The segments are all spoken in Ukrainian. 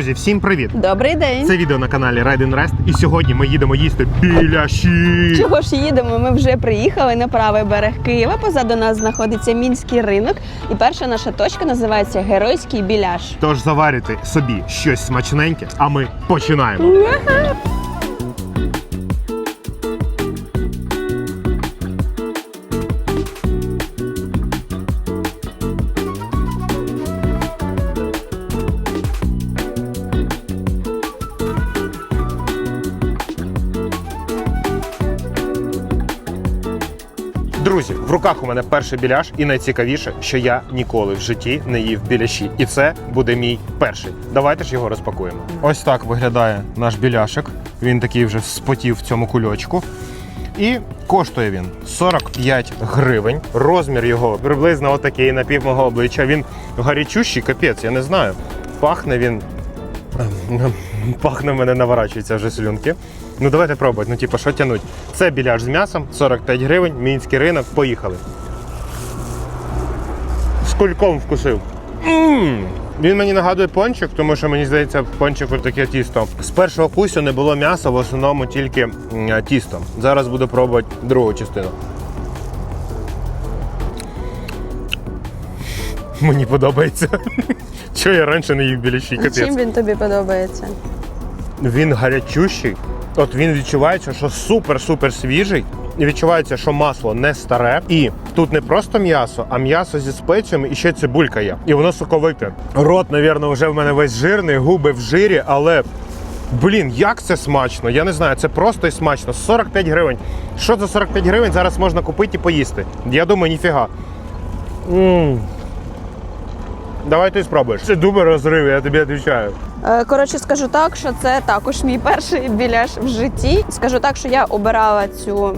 Друзі, всім привіт! Добрий день. Це відео на каналі Ride and Rest, і сьогодні ми їдемо їсти біляші. Чого ж їдемо? Ми вже приїхали на правий берег Києва. Позаду нас знаходиться мінський ринок. І перша наша точка називається Геройський біляш. Тож заварити собі щось смачненьке, а ми починаємо. В руках у мене перший біляш, і найцікавіше, що я ніколи в житті не їв біляші. І це буде мій перший. Давайте ж його розпакуємо. Ось так виглядає наш біляшик. Він такий вже спотів в цьому кульочку. І коштує він 45 гривень. Розмір його приблизно отакий на пів мого обличчя. Він гарячущий, капець, я не знаю. Пахне він. Пахне в мене наворачуються вже слюнки. Ну давайте пробувати. Ну, типу, що тянуть? Це біляш з м'ясом, 45 гривень, мінський ринок. Поїхали. З кульком вкусив. Мм! Він мені нагадує пончик, тому що мені здається, в пончику таке тісто. З першого кусю не було м'яса, в основному тільки м, тісто. Зараз буду пробувати другу частину. Мені подобається. Чого я раніше не їв біляші? Капець. Чим він тобі подобається? Він гарячущий. От він відчувається, що супер-супер свіжий. І відчувається, що масло не старе. І тут не просто м'ясо, а м'ясо зі спеціями і ще цибулька є. І воно соковите. Рот, навірно, вже в мене весь жирний, губи в жирі, але. Блін, як це смачно! Я не знаю, це просто і смачно. 45 гривень. Що за 45 гривень зараз можна купити і поїсти? Я думаю, ніфіга. Мм. Давай ти спробуєш. Це дубер розрив, я тобі відповідаю. Е, Коротше, скажу так, що це також мій перший біляш в житті. Скажу так, що я обирала цю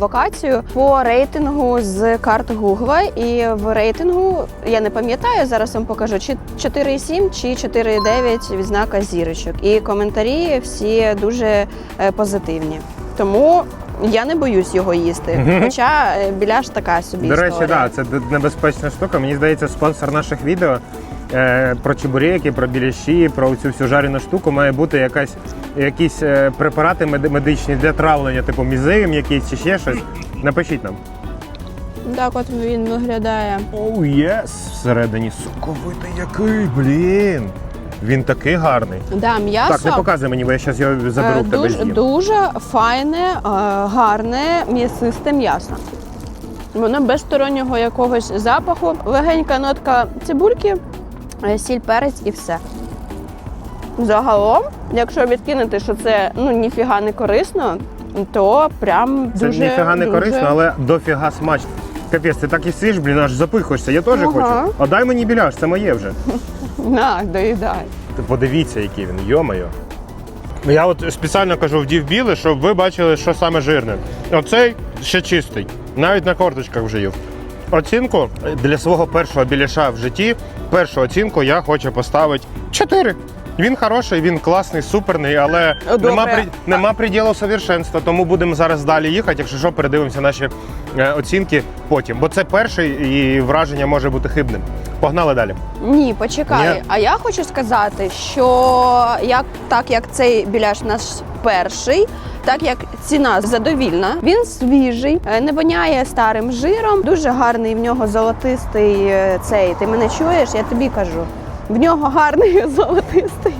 локацію по рейтингу з карт Гугла. І в рейтингу я не пам'ятаю, зараз вам покажу, чи 4,7 чи 4,9 відзнака зірочок. І коментарі всі дуже е, позитивні. Тому я не боюсь його їсти. Хоча е, біляш така собі. До речі, історія. да, це небезпечна штука. Мені здається, спонсор наших відео про чебуреки, про біляші, про цю всю жарену штуку має бути якась, якісь е, препарати медичні для травлення, типу мізеєм якийсь чи ще щось. Напишіть нам. Так, от він виглядає. Оу, єс! Всередині соковитий який, блін. Він такий гарний. Да, м'ясо. Так, не показуй мені, бо я зараз його заберу Е, в тебе Дуже, з'їм. дуже файне, е, гарне м'ясисте м'ясо. Воно без стороннього якогось запаху, легенька нотка цибульки, е, сіль, перець і все. Загалом, якщо відкинути, що це ну ніфіга не корисно, то прям Це дуже ніфіга не дуже... корисно, але дофіга смачно. Капець, ти так і сиш, блін, аж запихуєшся. Я теж Ага. хочу. А дай мені біляш, це моє вже. На, доїдай. Ти Подивіться, який він, йомайо. Я от спеціально кажу вдів біле, щоб ви бачили, що саме жирне. Оцей ще чистий, навіть на корточках вже їв. Оцінку для свого першого біляша в житті, першу оцінку я хочу поставити 4. Він хороший, він класний, суперний, але Добре. нема, при... нема приділу совершенства, тому будемо зараз далі їхати. Якщо що, передивимося наші е, оцінки потім. Бо це перший і враження може бути хибним. Погнали далі. Ні, почекай. Ні. А я хочу сказати, що як так як цей біляш наш перший, так як ціна задовільна, він свіжий, е, не воняє старим жиром. Дуже гарний в нього золотистий е, цей. Ти мене чуєш? Я тобі кажу. В нього гарний золотистий.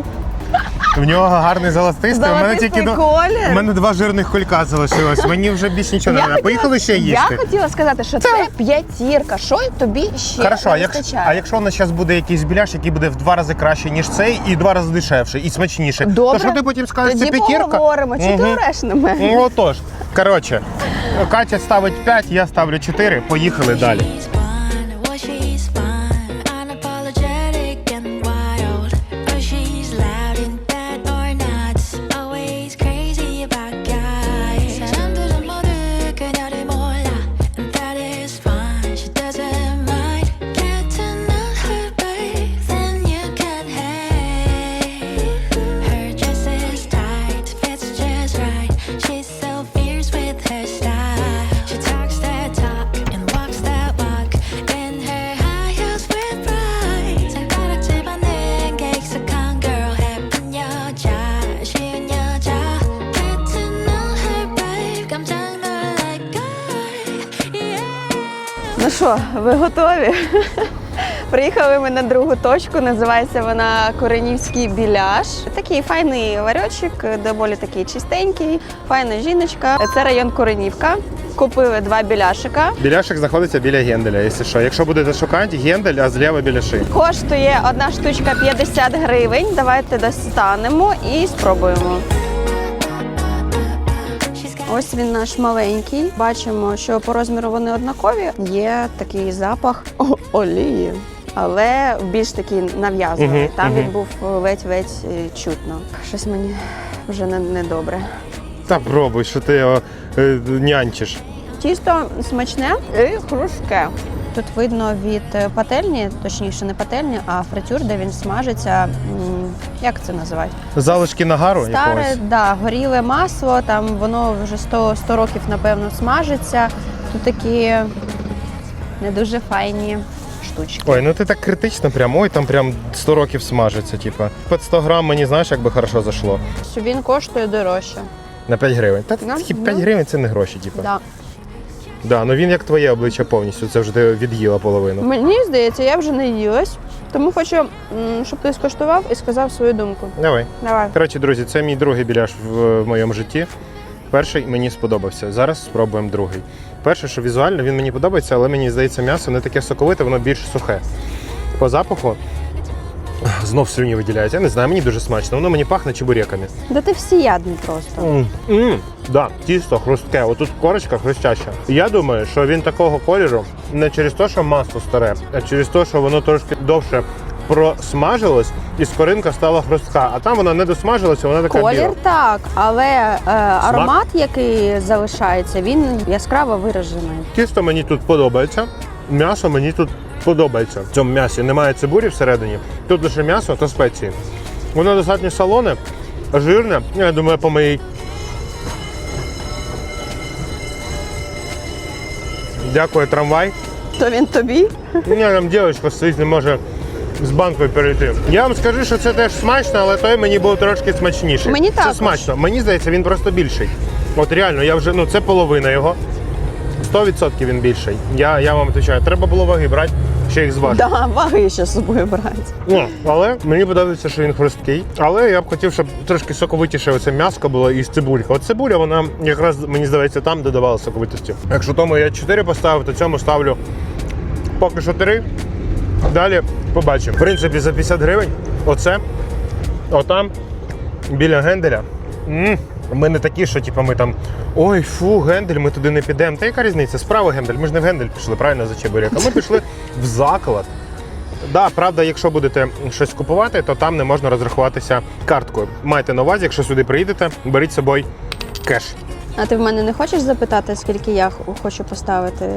В нього гарний золотистий. У мене тільки до... колір. У мене два жирних кулька залишилось. Мені вже більше нічого не треба. Поїхали ще їсти. Я хотіла сказати, що це п'ятірка. Що тобі ще Хорошо, а не якщо, вистачає? а якщо у нас зараз буде якийсь біляш, який буде в два рази краще, ніж цей, і два рази дешевше, і смачніше, Добре. то що ти потім скажеш, Тоді це п'ятірка? поговоримо. Чи ти ореш на мене? Ну отож. Коротше, Катя ставить 5, я ставлю 4. Поїхали далі. Готові? Приїхали ми на другу точку, називається вона Коренівський біляш. Такий файний ларьочок, доволі такий чистенький, файна жіночка. Це район Коренівка. Купили два біляшика. Біляшик знаходиться біля генделя, якщо що. Якщо будете шукати, гендель, а зліва біляши. Коштує одна штучка 50 гривень. Давайте достанемо і спробуємо. Ось він наш маленький. Бачимо, що по розміру вони однакові. Є такий запах олії, але більш такий нав'язливий. Мгм, Там він був ледь-ледь е, чутно. Щось мені вже не, не добре. Та пробуй, що ти його е, нянчиш. Тісто смачне і хрустке. Тут видно від е, пательні, точніше не пательні, а фритюр, де він смажиться. Як це називають? Залишки нагару Старе, якогось. да, горіле масло, там воно вже 100, 100 років, напевно, смажиться. Тут такі не дуже файні штучки. Ой, ну ти так критично прям, ой, там прям 100 років смажиться, типа. Під 100 грам мені знаєш, як би хорошо зайшло. Що Він коштує дорожче. На 5 гривень. Та ну. 5 гривень це не гроші, типу. Да. Да, ну він як твоє обличчя повністю, це вже ти від'їла половину. Мені здається, я вже не їлась, тому хочу, м, щоб ти скуштував і сказав свою думку. Давай. Давай. Коротше, друзі, це мій другий біляш в, в моєму житті. Перший мені сподобався. Зараз спробуємо другий. Перше, що візуально він мені подобається, але мені здається, м'ясо не таке соковите, воно більш сухе. По запаху знов слюні виділяють. Я не знаю, мені дуже смачно. Воно мені пахне чебуреками. Да ти всіядний просто. Мм, мм, да, тісто хрустке, отут корочка хрустяща. Я думаю, що він такого кольору не через те, що масло старе, а через те, що воно трошки довше просмажилось і скоринка стала хрустка, а там вона не досмажилася, вона така Колір біла. так, але е, аромат, який залишається, він яскраво виражений. Тісто мені тут подобається, м'ясо мені тут подобається. В цьому м'ясі немає цибурі всередині, тут лише м'ясо та спеції. Воно достатньо солоне, жирне, я думаю, по моїй. Дякую, трамвай. То він тобі? Мене там дівчинка стоїть, не може з банкою перейти. Я вам скажу, що це теж смачно, але той мені був трошки смачніший. Мені це також. смачно. Мені здається, він просто більший. От реально, я вже ну це половина його. 100% він більший. Я, я вам відповідаю, треба було ваги брати, ще їх зважити. Да, ваги ще з собою брати. Ну, але мені подобається, що він хрусткий. Але я б хотів, щоб трошки соковитіше оце м'яско було із цибулька. От цибуля, вона якраз мені здається там додавала соковитості. Якщо тому я 4 поставив, то цьому ставлю поки що 3. Далі побачимо. В принципі, за 50 гривень оце, отам, біля генделя. м ми не такі, що типу, ми там ой, фу, гендель, ми туди не підемо. Та яка різниця? Справа гендель. Ми ж не в гендель пішли, правильно за чебурек. Ми пішли в заклад. Да, правда, якщо будете щось купувати, то там не можна розрахуватися карткою. Майте на увазі, якщо сюди приїдете, беріть з собою кеш. А ти в мене не хочеш запитати, скільки я хочу поставити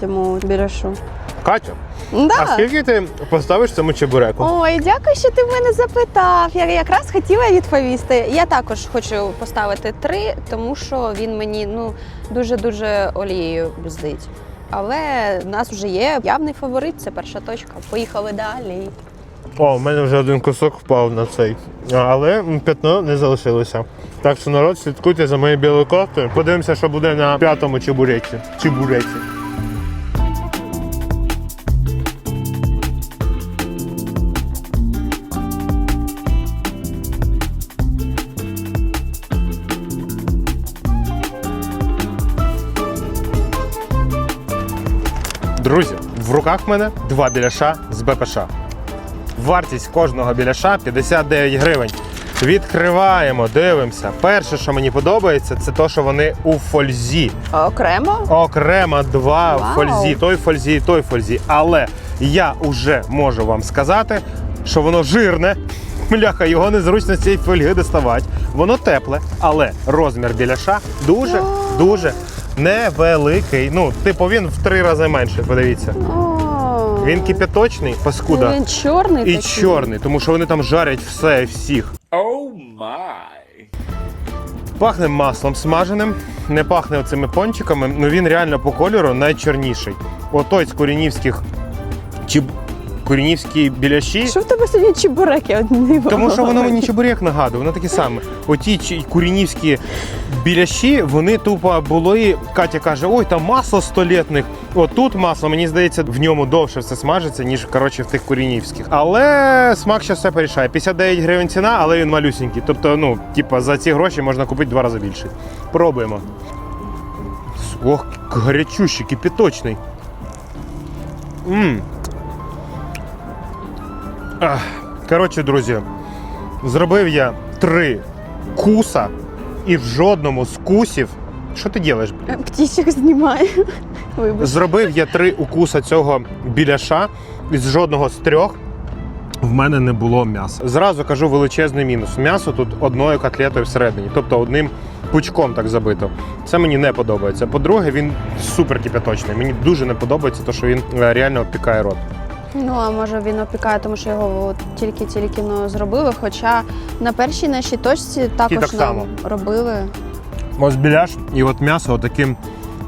цьому біляшу? Катя, Да. а скільки ти поставиш цьому чебуреку? Ой, дякую, що ти в мене запитав. Я якраз хотіла відповісти. Я також хочу поставити три, тому що він мені ну дуже дуже олією бздить. Але в нас вже є явний фаворит, це перша точка. Поїхали далі. О, в мене вже один кусок впав на цей. Але п'ятно не залишилося. Так що народ, слідкуйте за моєю білою кофтою. Подивимося, що буде на п'ятому чебуреці. Чебуреці. Друзі, в руках в мене два біляша з БПШ. Вартість кожного біляша 59 гривень. Відкриваємо, дивимося. Перше, що мені подобається, це те, що вони у фользі. Окремо. Окремо два в Вау. фользі, той в фользі і той в фользі. Але я вже можу вам сказати, що воно жирне. Бляха, його незручно з цієї фольги доставати. Воно тепле, але розмір біляша дуже, дуже невеликий. Ну, типу, він в три рази менше. Подивіться. Він кипяточний, паскуда. Він чорний І такий. чорний, тому що вони там жарять все і всіх. Oh my. Пахне маслом смаженим, не пахне оцими пончиками, ну він реально по кольору найчорніший. Отой з курінівських чи курінівські біляші. Що в тебе сьогодні чебуреки одні? Тому що воно мені чебурек нагадує, воно таке саме. Оті курінівські біляші, вони тупо були. Катя каже: ой, там масло столітних, Отут масло, мені здається, в ньому довше все смажиться, ніж коротше в тих курінівських. Але смак ще все порішає. 59 гривень ціна, але він малюсенький. Тобто, ну, типа, за ці гроші можна купити два рази більше. Пробуємо. Ох, гарячущий, кипіточний. Мм. Ах. Коротше, друзі, зробив я три куса і в жодному з кусів. Що ти робиш? Птічок знімаю. Вибач. Зробив я три укуса цього біляша, і з жодного з трьох в мене не було м'яса. Зразу кажу величезний мінус. М'ясо тут одною котлетою всередині, тобто одним пучком так забито. Це мені не подобається. По-друге, він супер кипяточний. Мені дуже не подобається, те, що він е, реально обпікає рот. Ну, а може він опікає, тому що його тільки-тільки ну, зробили. Хоча на першій нашій точці також так нам само. робили. Ось біляш, і от м'ясо отаким,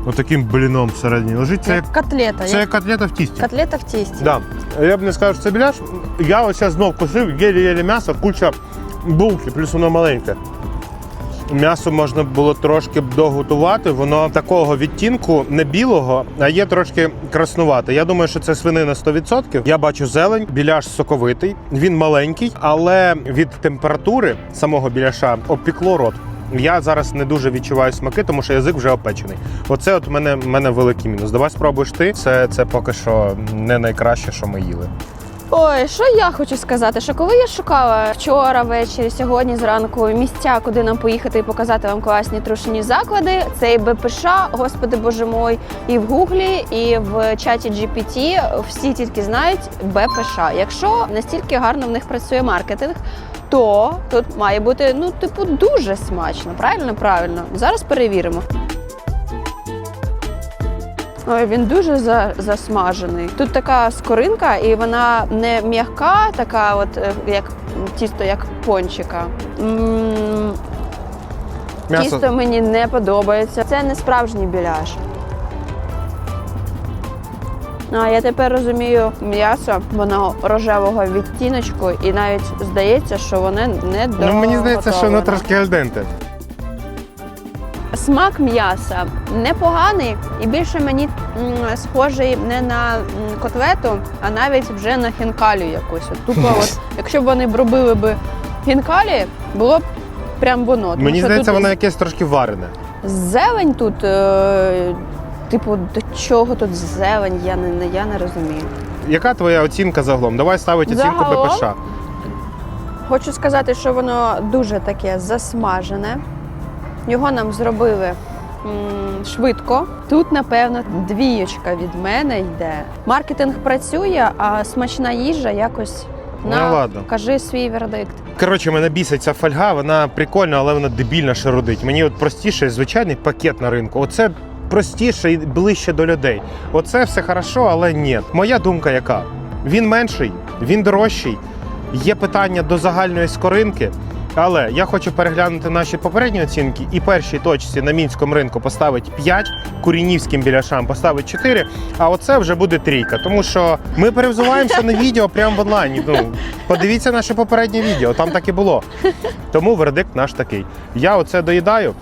отаким бліном всередині лежить. Це, Як котлета. це як котлета в тісті. котлета в тісті. Да. Я б не сказав, що це біляш. Я ось знов кусив, єлі-єлі м'ясо, куча булки, плюс воно маленьке. М'ясо можна було трошки б доготувати, воно такого відтінку не білого, а є трошки краснувате. Я думаю, що це свинина 100%. Я бачу зелень, біляш соковитий, він маленький, але від температури самого біляша обпікло рот. Я зараз не дуже відчуваю смаки, тому що язик вже опечений. Оце от мене, мене великий мінус. Давай спробуєш ти. Це, це поки що не найкраще, що ми їли. Ой, що я хочу сказати, що коли я шукала вчора ввечері, сьогодні зранку місця, куди нам поїхати і показати вам класні трушені заклади, це і БПШ, господи боже мой, і в Гуглі, і в чаті GPT всі тільки знають БПШ. Якщо настільки гарно в них працює маркетинг, то тут має бути ну, типу, дуже смачно. Правильно, правильно. Зараз перевіримо. Ой, він дуже за, засмажений. Тут така скоринка, і вона не м'яка, така, от е, як тісто, як пончика. М, М'ясо Тісто мені не подобається. Це не справжній біляш. А я тепер розумію м'ясо, воно рожевого відтіночку, і навіть здається, що воно не до ну, мені здається, що воно трошки альденте. Смак м'яса непоганий і більше мені схожий не на котлету, а навіть вже на хінкалю якусь. От Тупо, от, якщо б вони б робили би хінкалі, було б прям воно. Тому Мені що здається, тут воно якесь трошки варене. зелень тут. Е, типу, до чого тут зелень, я не, не, я не розумію. Яка твоя оцінка загалом? Давай ставити оцінку Загалом? БПШ. Хочу сказати, що воно дуже таке засмажене. Його нам зробили м, швидко. Тут, напевно, двієчка від мене йде. Маркетинг працює, а смачна їжа якось Ну, ладно. кажи свій вердикт. Коротше, мене бісить ця фольга, вона прикольна, але вона дебільна шарудить. Мені от простіше звичайний пакет на ринку. Оце простіше і ближче до людей. Оце все хорошо, але ні. Моя думка яка? Він менший, він дорожчий. Є питання до загальної скоринки. Але я хочу переглянути наші попередні оцінки і першій точці на мінському ринку поставить 5, курінівським біляшам поставить 4, а оце вже буде трійка. Тому що ми перевзуваємося на відео прямо в онлайні. Ну, подивіться наше попереднє відео, там так і було. Тому вердикт наш такий. Я оце доїдаю.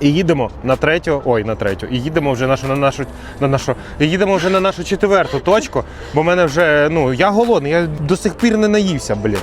І їдемо на третю, ой, на третю. І їдемо вже нашу на нашу на нашу. І їдемо вже на нашу четверту точку, бо в мене вже ну я голодний, я до сих пір не наївся, блін.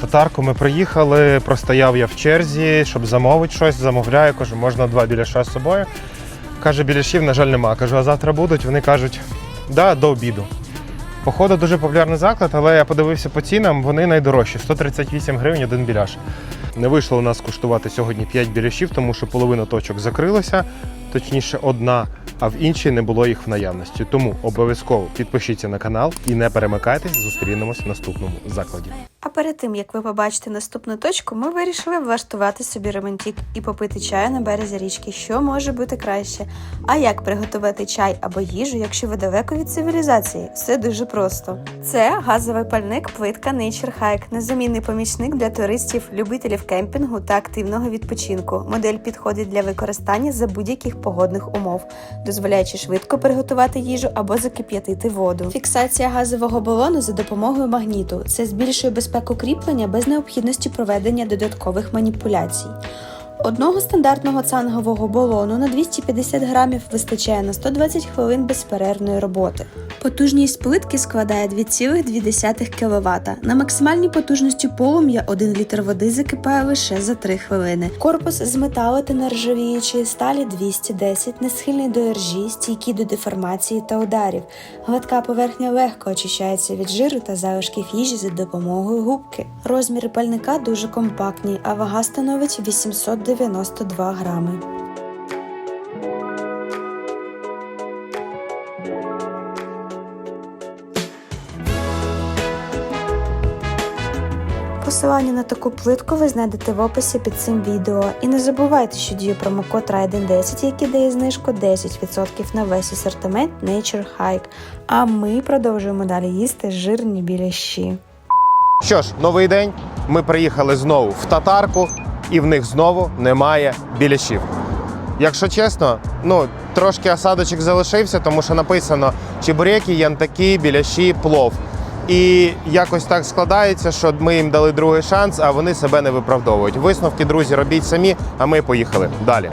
Татарку ми приїхали, простояв я в черзі, щоб замовити щось. Замовляю, кажу, можна два біляша з собою. Каже, біляшів, на жаль, нема. Кажу, а завтра будуть. Вони кажуть, да, до обіду. Походу, дуже популярний заклад, але я подивився по цінам, вони найдорожчі 138 гривень один біляш. Не вийшло у нас куштувати сьогодні 5 біляшів, тому що половина точок закрилася, точніше, одна, а в іншій не було їх в наявності. Тому обов'язково підпишіться на канал і не перемикайтесь, зустрінемось в наступному закладі. А перед тим як ви побачите наступну точку, ми вирішили влаштувати собі романтик і попити чаю на березі річки, що може бути краще. А як приготувати чай або їжу, якщо ви далеко від цивілізації? Все дуже просто. Це газовий пальник плитка Nature Hike, незамінний помічник для туристів, любителів кемпінгу та активного відпочинку. Модель підходить для використання за будь-яких погодних умов, дозволяючи швидко приготувати їжу або закип'ятити воду. Фіксація газового балону за допомогою магніту. Це збільшує безпеку кріплення без необхідності проведення додаткових маніпуляцій. Одного стандартного цангового балону на 250 грамів вистачає на 120 хвилин безперервної роботи. Потужність плитки складає 2,2 кВт. На максимальній потужності полум'я 1 літр води закипає лише за 3 хвилини. Корпус з металу та нержавіючої сталі 210, несхильний до іржі, стійкий до деформації та ударів. Гладка поверхня легко очищається від жиру та залишків їжі за допомогою губки. Розміри пальника дуже компактні, а вага становить 892 грами. Посилання на таку плитку ви знайдете в описі під цим відео. І не забувайте, що діє промокод RIDEN10, який дає знижку 10% на весь асортимент Nature Hike. А ми продовжуємо далі їсти жирні біляші. Що ж, новий день. Ми приїхали знову в татарку, і в них знову немає біляшів. Якщо чесно, ну трошки осадочок залишився, тому що написано чебуреки, янтаки, біляші, плов. І якось так складається, що ми їм дали другий шанс, а вони себе не виправдовують. Висновки, друзі, робіть самі, а ми поїхали далі.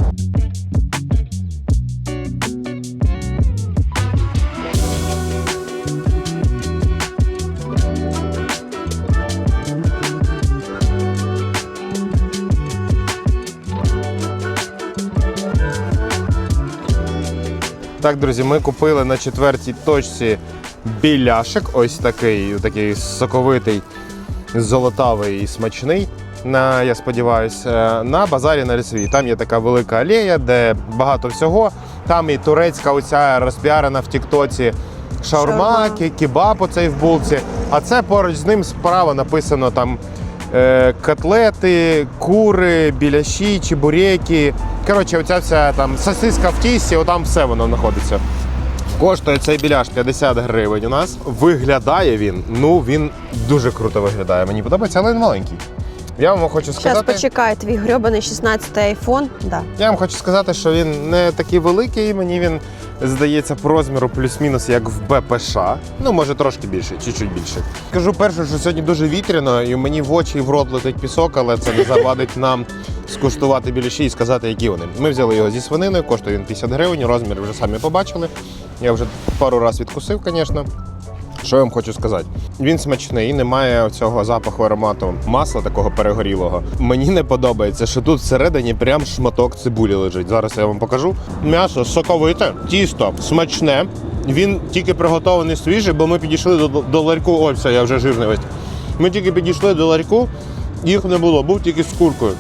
Так, друзі, ми купили на четвертій точці біляшик. Ось такий, такий соковитий, золотавий і смачний. На, я сподіваюся, на базарі на лісовій. Там є така велика алея, де багато всього. Там і турецька оця розпіарена в Тіктоці шаурма, кебаб оцей в булці. А це поруч з ним справа написано там е, котлети, кури, біляші, чебуреки. Коротше, оця вся там сосиска в тісті, отам все воно знаходиться. Коштує цей біляш 50 гривень у нас. Виглядає він, ну він дуже круто виглядає. Мені подобається, але він маленький. Я вам хочу Зараз сказати. почекай, твій грьобаний 16 айфон. Да. Я вам хочу сказати, що він не такий великий. Мені він здається по розміру плюс-мінус як в БПШ. Ну, може, трошки більше, чуть-чуть більше. Кажу перше, що сьогодні дуже вітряно, і мені в очі і в рот летить пісок, але це не завадить нам скуштувати біляші і сказати, які вони. Ми взяли його зі свининою, коштує він 50 гривень, розмір вже самі побачили. Я вже пару разів відкусив, звісно. Що я вам хочу сказати? Він смачний, немає цього запаху аромату масла такого перегорілого. Мені не подобається, що тут всередині прям шматок цибулі лежить. Зараз я вам покажу. М'ясо соковите, тісто смачне. Він тільки приготований свіжий, бо ми підійшли до, до ларьку. Все, я вже жирний весь. Ми тільки підійшли до ларьку, їх не було, був тільки з куркою.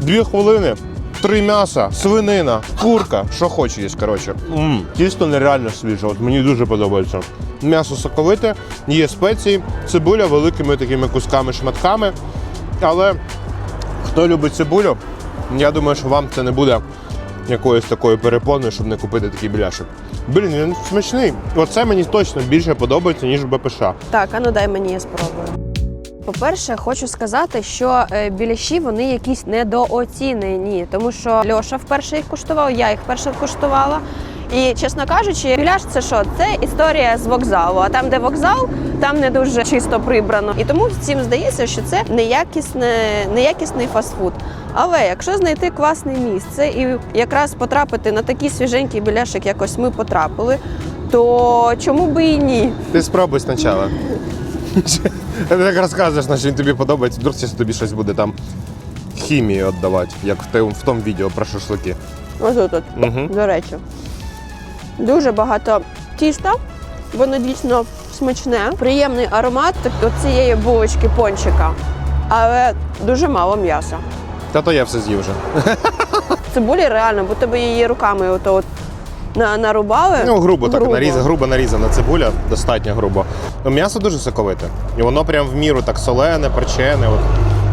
Дві хвилини, три м'яса, свинина, курка, що хоче є, коротше. Тісто нереально свіже, от мені дуже подобається. М'ясо соковите, є спеції, цибуля великими такими кусками, шматками. Але хто любить цибулю, я думаю, що вам це не буде якоюсь такою перепоною, щоб не купити такий біляшик. Блін, він смачний. Оце мені точно більше подобається, ніж БПШ. Так, а ну дай мені я спробую. По-перше, хочу сказати, що е, біляші вони якісь недооцінені, тому що Льоша вперше їх куштував, я їх вперше куштувала. І чесно кажучи, біляш це що? Це історія з вокзалу. А там, де вокзал, там не дуже чисто прибрано. І тому всім здається, що це неякісне, неякісний фастфуд. Але якщо знайти класне місце і якраз потрапити на такий свіженький біляшик, як ось ми потрапили, то чому би і ні? Ти спробуй спочатку. Ти так розказуєш, що він тобі подобається, вдруг зараз тобі щось буде там хімії віддавати, як в, тому відео про шашлики. Ось тут, Угу. до речі. Дуже багато тіста, воно дійсно смачне, приємний аромат от цієї булочки пончика, але дуже мало м'яса. Та то я все з'їв вже. Цибулі реально, бо тебе її руками ото от на, нарубали. Ну, грубо так наріз, грубо нарізана цибуля, достатньо грубо. Ну, м'ясо дуже соковите. І воно прям в міру так солене, перчене, от,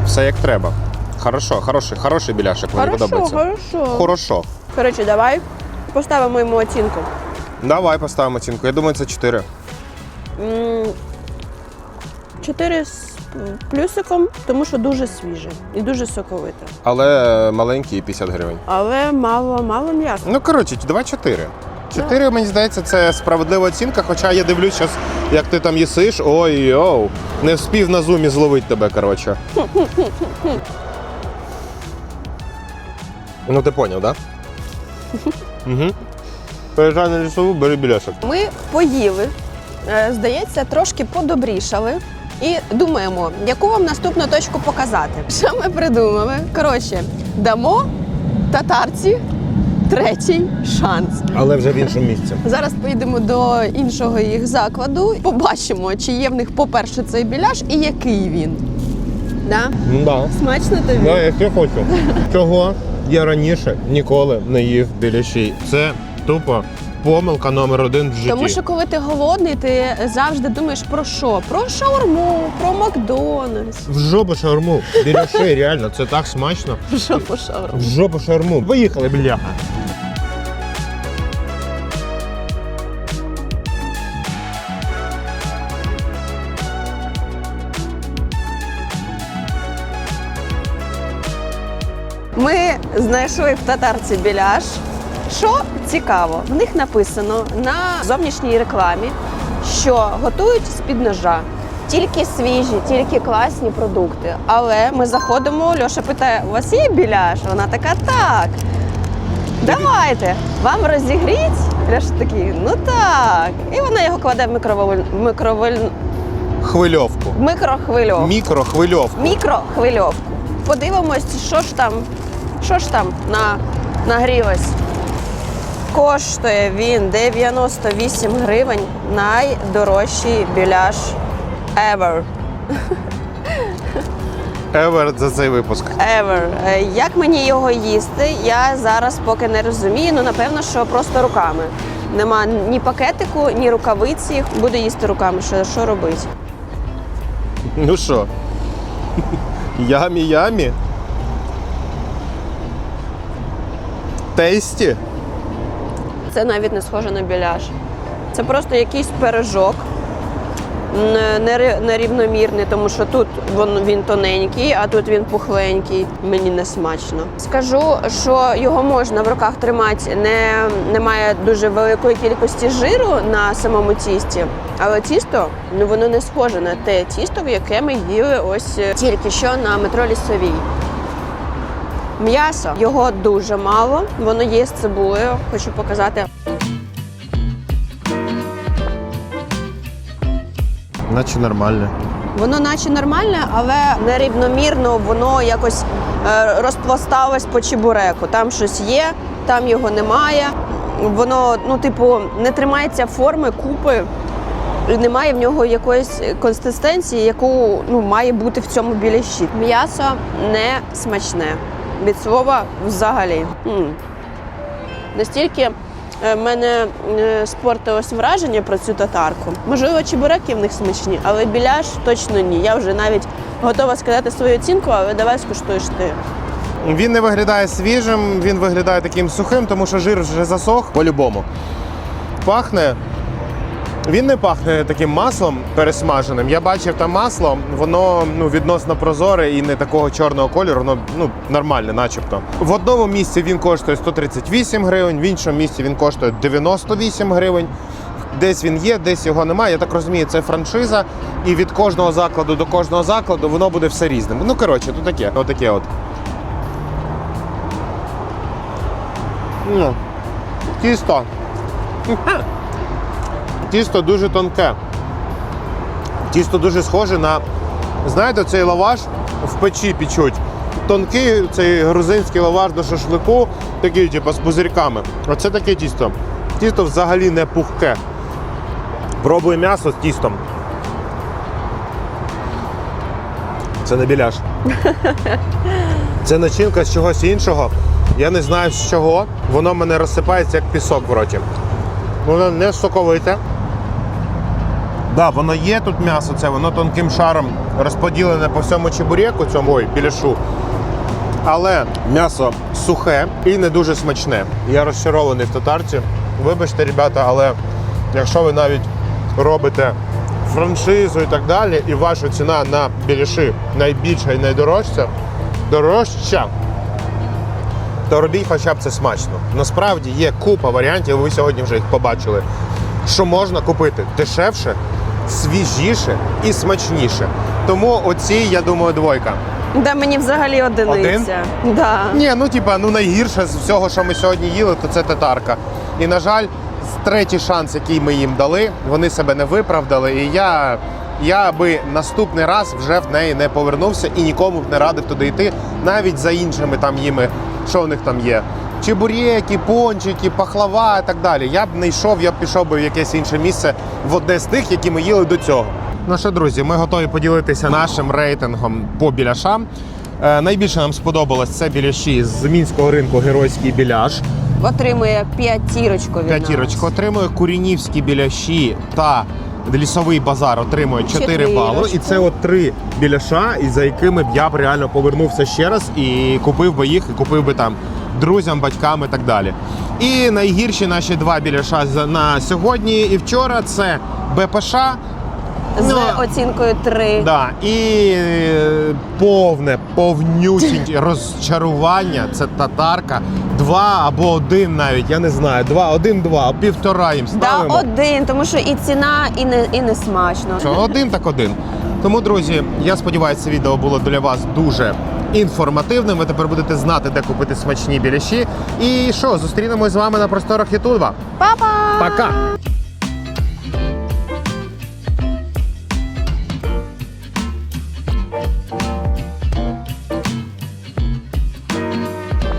все як треба. Хорошо, хороший, хороший біляшик, мені Хорошо, подобається. хорошо. Хорошо. Коротше, давай поставимо йому оцінку. Давай поставимо оцінку. Я думаю, це 4. М, Чотири з плюсиком, тому що дуже свіже і дуже соковите. Але маленький 50 гривень. Але мало, мало м'яса. Ну, коротше, давай 4. 4, мені здається, це справедлива оцінка, хоча я дивлюсь зараз, як ти там їсиш. Ой йоу. Не вспів на зумі зловити тебе, коротше. ну, ти поняв, так? Да? Угу. Переїжджай на лісову, бери біляшок. Ми поїли, е, здається, трошки подобрішали. І думаємо, яку вам наступну точку показати. Що ми придумали? Коротше, дамо татарці третій шанс. Але вже в іншому місці. Зараз поїдемо до іншого їх закладу. Побачимо, чи є в них, по-перше, цей біляш і який він. Да? Ну, да. Смачно тобі? Да, я ще хочу. Чого я раніше ніколи не їв біляші. Це тупо помилка номер один в житті. Тому що коли ти голодний, ти завжди думаєш про що? Про шаурму, про Макдональдс. В жопу шаурму. Біляши, реально, це так смачно. В по шаурму? В жопу шаурму. Поїхали, бляха. Знайшли в татарці біляш. Що цікаво, в них написано на зовнішній рекламі, що готують з-під ножа. Тільки свіжі, тільки класні продукти. Але ми заходимо, Льоша питає: у вас є біляш? Вона така, так. Давайте, вам розігріть? Льоша такий, ну так. І вона його кладе в микроволь... микроволь... Хвильовку. микрохвильовку. Мікрохвильовку. Мікрохвильовку. Подивимось, що ж там, що ж там на, нагрілось. Коштує він 98 гривень. Найдорожчий біляш ever. Евер за цей випуск. Ever. Е, Як мені його їсти, я зараз поки не розумію. Ну, напевно, що просто руками. Нема ні пакетику, ні рукавиці. Буду їсти руками. Що, що робити? Ну що? Ямі Тесті. Це навіть не схоже на біляш. Це просто якийсь пирожок. Нерівномірний, тому що тут він, тоненький, а тут він пухленький. Мені не смачно. Скажу, що його можна в руках тримати, не, немає дуже великої кількості жиру на самому тісті, але тісто ну воно не схоже на те тісто, яке ми їли ось е, тільки що на метро лісовій. М'ясо його дуже мало, воно є з цибулею. Хочу показати. Наче нормально. Воно наче нормальне, але нерівномірно воно якось е, розпласталось по чебуреку. Там щось є, там його немає. Воно, ну, типу, не тримається форми купи. Немає в нього якоїсь консистенції, яку ну, має бути в цьому біляші. М'ясо не смачне. Від слова взагалі. М. Настільки е, мене е, спортилось враження про цю татарку. Можливо, чебуреки в них смачні, але біляш точно ні. Я вже навіть готова сказати свою оцінку, але давай скуштуєш ти. Він не виглядає свіжим, він виглядає таким сухим, тому що жир вже засох по-любому. Пахне. Він не пахне таким маслом пересмаженим. Я бачив там масло, воно ну, відносно прозоре і не такого чорного кольору, воно ну, нормальне, начебто. В одному місці він коштує 138 гривень, в іншому місці він коштує 98 гривень. Десь він є, десь його немає. Я так розумію, це франшиза, і від кожного закладу до кожного закладу воно буде все різним. Ну коротше, то таке, отаке от. Ну, тісто. Тісто дуже тонке. Тісто дуже схоже на, знаєте, цей лаваш в печі печуть. Тонкий цей грузинський лаваш до шашлику, такий, типу, з пузирьками. Оце таке тісто. Тісто взагалі не пухке. Пробуй м'ясо з тістом. Це не біляш. Це начинка з чогось іншого. Я не знаю з чого. Воно в мене розсипається як пісок в роті. Воно не соковите. Да, воно є тут м'ясо, це воно тонким шаром розподілене по всьому чебуреку, цьому ой, біляшу. Але м'ясо сухе і не дуже смачне. Я розчарований в татарці. Вибачте, ребята, але якщо ви навіть робите франшизу і так далі, і ваша ціна на біляши найбільша і найдорожча, дорожча, то робіть хоча б це смачно. Насправді є купа варіантів, ви сьогодні вже їх побачили, що можна купити дешевше, свіжіше і смачніше. Тому оці, я думаю, двойка. Да мені взагалі одиниця. Да. Ні, ну типа, ну найгірше з всього, що ми сьогодні їли, то це татарка. І на жаль, третій шанс, який ми їм дали, вони себе не виправдали. І я, я би наступний раз вже в неї не повернувся і нікому б не радив туди йти, навіть за іншими там їми, що в них там є. Чебурєки, пончики, пахлава і так далі. Я б не йшов, я б пішов би в якесь інше місце в одне з тих, які ми їли до цього. Ну що, друзі, ми готові поділитися нашим рейтингом по біляшам. Е, найбільше нам сподобалось це біляші з мінського ринку Геройський біляш. Отримує п'ятірочку від П'ятірочку нас. отримує курінівські біляші та лісовий базар отримує 4 Чотирочку. бали. І це от три біляша, і за якими б я б реально повернувся ще раз і купив би їх, і купив би там друзям, батькам і так далі. І найгірші наші два біляша на сьогодні і вчора це БПШ. з Ну, оцінкою 3. Да, і е, повне, повнюсінь розчарування. Це татарка. Два або один навіть, я не знаю. Два, один, два, півтора їм Да, один, тому що і ціна, і не, і не смачно. Що один так один. Тому, друзі, я сподіваюся, це відео було для вас дуже інформативним. Ви тепер будете знати, де купити смачні біляші. І що, зустрінемось з вами на просторах Ютуба. Па-па! Пока!